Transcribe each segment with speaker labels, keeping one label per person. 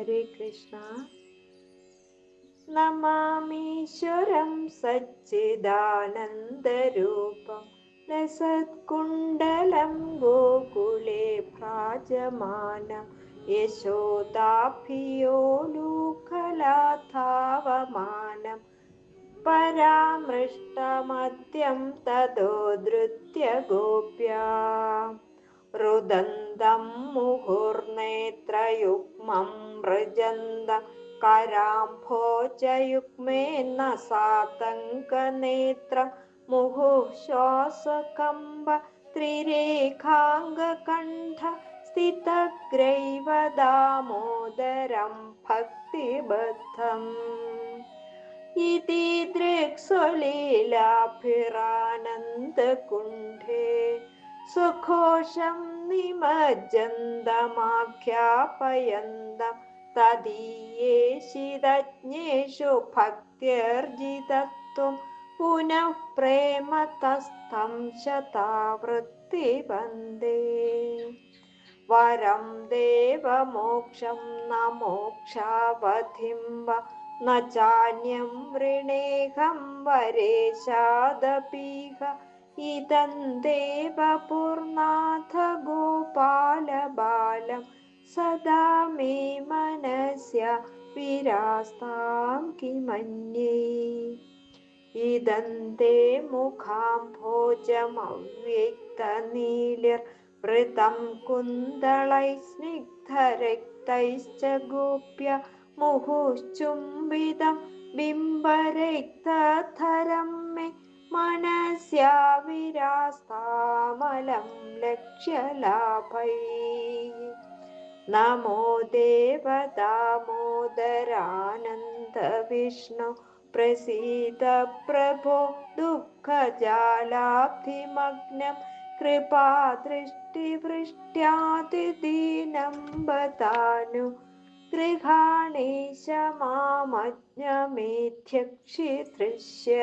Speaker 1: ഹരേ കൃഷ്ണ. നമാമീശ്വരം സച്ചിദാനന്ദരൂപം. ലസത്കുണ്ടലം ഗോകുലേ ഭ്രാജമാനം യശോദാഭിയോലൂഖലാഥാവമാനം പരാമൃഷ്ടമദ്യം തതോ ധൃത്യ ഗോപ്യാ ं मुहुर्नेत्रयुग्मं मृजन्द कराम्भोचयुग्मे न सातङ्कनेत्र मुहुः श्वासकम्ब त्रिरेखाङ्गकण्ठ स्थितग्रैव दामोदरं भक्तिबद्धम् इति दृक्सुलीलाभिरानन्दकुण्ठे सुघोषं निमज्जन्तमाख्यापयन्तम् तदीयेषिदज्ञेषु भक्त्यर्जितत्वं पुनः प्रेमतस्थं शतावृत्तिवन्दे वरं देवमोक्षं न मोक्षावधिं वा न चान्यं वृणेहं वरेशादपीह ഇതം ദേവപൂർണാഥ ഗോപാലബാലം സദാ മേ മനസ്യ വിരാസ്താം കിമന്യേ. ഇതന്തേ മുഖാംഭോജമവ്യക്തനീലിർ വൃതം കുന്തളൈ സ്നിഗ്ധരക്തൈശ്ച ഗോപ്യ മുഹുശ്ചുംബിതം ബിംബരക്തധരം മേ മനസ്യാ വിരാസ്താമലം ലക്ഷ്യലാഭൈ. നമോ ദേവദാമോദരാനന്ദ വിഷ്ണു പ്രസീത പ്രഭോ ദുഃഖജാലാബ്ധിമഗ്നം കൃപാദൃഷ്ടിവൃഷ്ട്യാതിദീനം വദാനു. ഗൃഹാണീശ മാമജ്ഞമേധ്യക്ഷിദൃശ്യ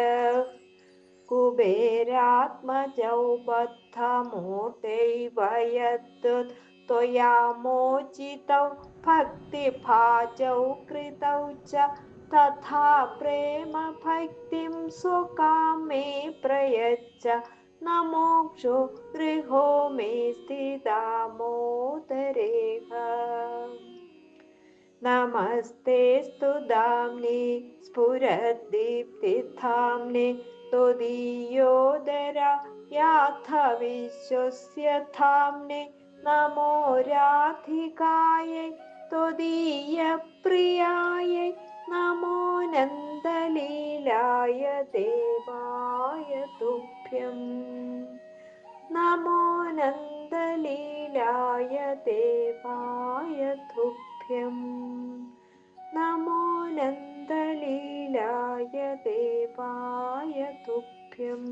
Speaker 1: कुबेरात्मजौ बद्धमूर्तैव यद्दुत् त्वया मोचितौ भक्तिभाजौ कृतौ च तथा प्रेम भक्तिं स्वकामे प्रयच्छ। न मोक्षो गृहो मे स्थितामोदरेह नमस्ते स्तुदाम्नि स्फुरद्दीप्तिधाम्नि त्वदीयोदरा याथ विश्वस्य धाम्ने नमो राधिकायै त्वदीयप्रियायै नमो नन्दलीलाय, देवाय तुभ्यं नमो नन्दलीलाय देवाय പായ തുഭ്യം